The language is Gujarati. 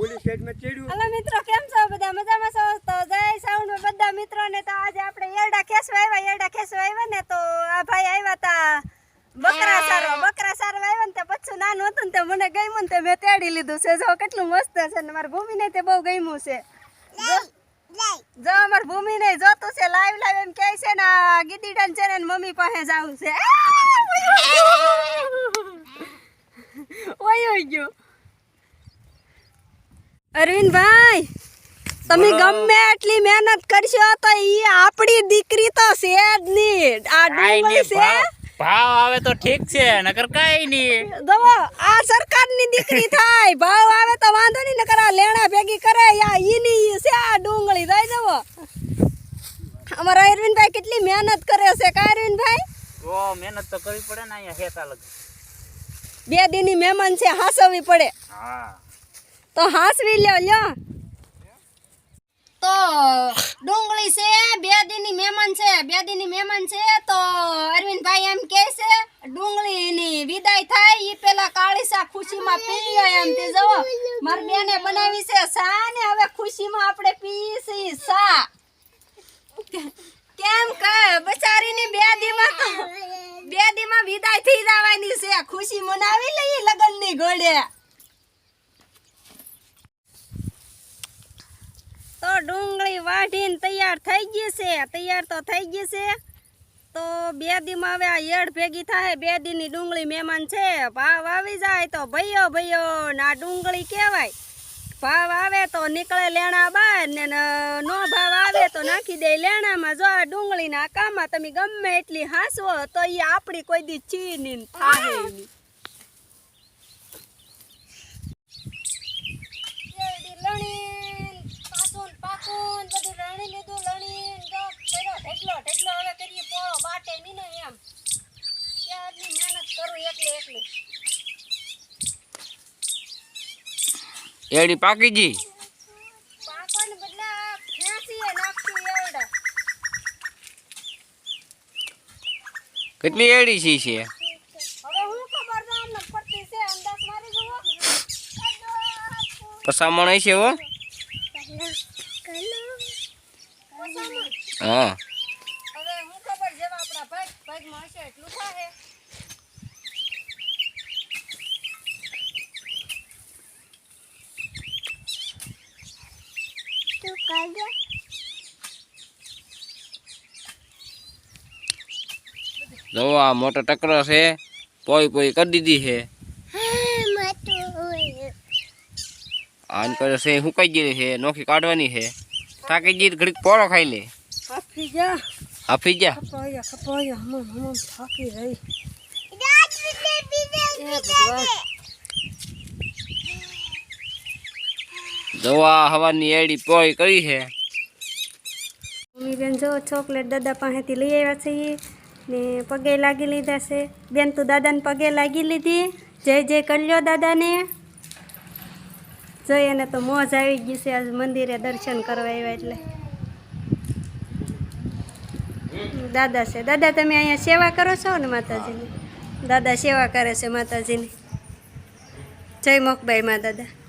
ઓલી સાઈડમાં ચડ્યું. હલો મિત્રો કેમ છો? બધા મજામાં છો? તો જય સાઉન્ડ બધા મિત્રોને તો આજે આપણે એરડા ખેસવા આવ્યા. એરડા ખેસવા આવ્યા ને તો આ ભાઈ આવ્યા તા બકરા સારો બકરા સારો આવ્યા ને તે પછી નાનું હતું ને તે મને ગમ્યું ને તે મેં તેડી લીધું છે. જો કેટલું મસ્ત છે ને મારી ભૂમિને તે બહુ ગમ્યું છે. જો- અમાર ભૂમિ ને જોતું છે લાઈવ લાઈવ એમ કહે છે ને આ ગીદીડાને છે ને મમ્મી પાસે જવું છે. ઓય ઓય ગયો. અરવિંદભાઈ તમે ગમે એટલી મહેનત કરશો તો ઈ આપણી દીકરી તો છે જ નહીં આ ડુંગળી છે? ભાવ આવે તો ઠીક છે નકર કઈ નહીં. દવો આ સરકારની દીકરી થાય. ભાવ આવે તો વાંધો નહીં નકર આ લેણા ભેગી કરે. યા ઈની છે આ ડુંગળી. દઈ દવો. અમારા અરવિંદભાઈ કેટલી મહેનત કરે છે કા અરવિંદભાઈ? ઓ મહેનત તો કરવી પડે ને અહીંયા હેતા લગ. બે દિનની મહેમાન છે હાસવવી પડે. હા. તો હાસવી લ્યો લ્યો. તો ડુંગળી છે, બે દીની મહેમાન છે, બે દીની મહેમાન છે. તો અરવિંદભાઈ એમ કહે છે, ડુંગળીની વિદાય થાય, ઈ પેલા કાળી ખુશીમાં પી એમ તે જવો મારી બેને બનાવી છે સા ને હવે ખુશીમાં આપણે પીસી સા. કેમ કે બચારીની બે દીમાં તો બે દીમાં વિદાય થઈ જવાની છે. ખુશી મનાવી લઈએ લગનની ઘોડે તો વાઢીને તૈયાર થઈ ગઈ છે. તૈયાર તો થઈ ગઈ છે. તો બે દીમાં હવે આ યડ ભેગી થાય. બે દીની ડુંગળી મહેમાન છે. ભાવ આવી જાય તો ભૈયો ભૈયો ને ડુંગળી કહેવાય. ભાવ આવે તો નીકળે લેણા બહાર ને નો ભાવ આવે તો નાખી દે લેણામાં. જો આ ડુંગળીના કામમાં તમે ગમે એટલી હાંસવો તો એ આપણી કોઈ દી ચીની થાય નહીં શેરડી લણીન, પાકુન પાકુન, બધું લણી લીધું, લણીન, જો કર્યો ઢેકલો, ઢેકલો હવે કરીએ પોળો, બાટે નહીં ને એમ. ક્યારની મહેનત કરું એકલી એકલી. એડી પાકી એવડે. કેટલી એડી છી છે. પસામણ છે હો. હા. હવે હું ખબર જેવા આપણા ભાઈ ભાગમાં હશે એટલું થાય જો આ મોટો ટકરો છે પોઈ પોઈ કરી દીધી છે. આન કરે છે હુકાઈ ગયેલી છે નોખી કાઢવાની છે. થાકી ગઈ તો ઘડીક પોળો ખાઈ લે. હાફી જા. હાફી જા. ખપાયા ખપાયા હમ હમ થાકી રહી. આ હવાની એડી પોઈ કરી છે. મમ્મી બેન જો ચોકલેટ દાદા પાસેથી લઈ આવ્યા છીએ ને પગે લાગી લીધા છે. બેન, તું દાદાને પગે લાગી લીધી. જય જય કર્યો દાદાને. જોઈ એને તો મોજ આવી ગઈ છે. આજ મંદિરે દર્શન કરવા આવ્યા એટલે. દાદા છે. દાદા, તમે અહીંયા સેવા કરો છો ને માતાજીની? દાદા સેવા કરે છે માતાજીની. જય મોકબાઈ માં દાદા.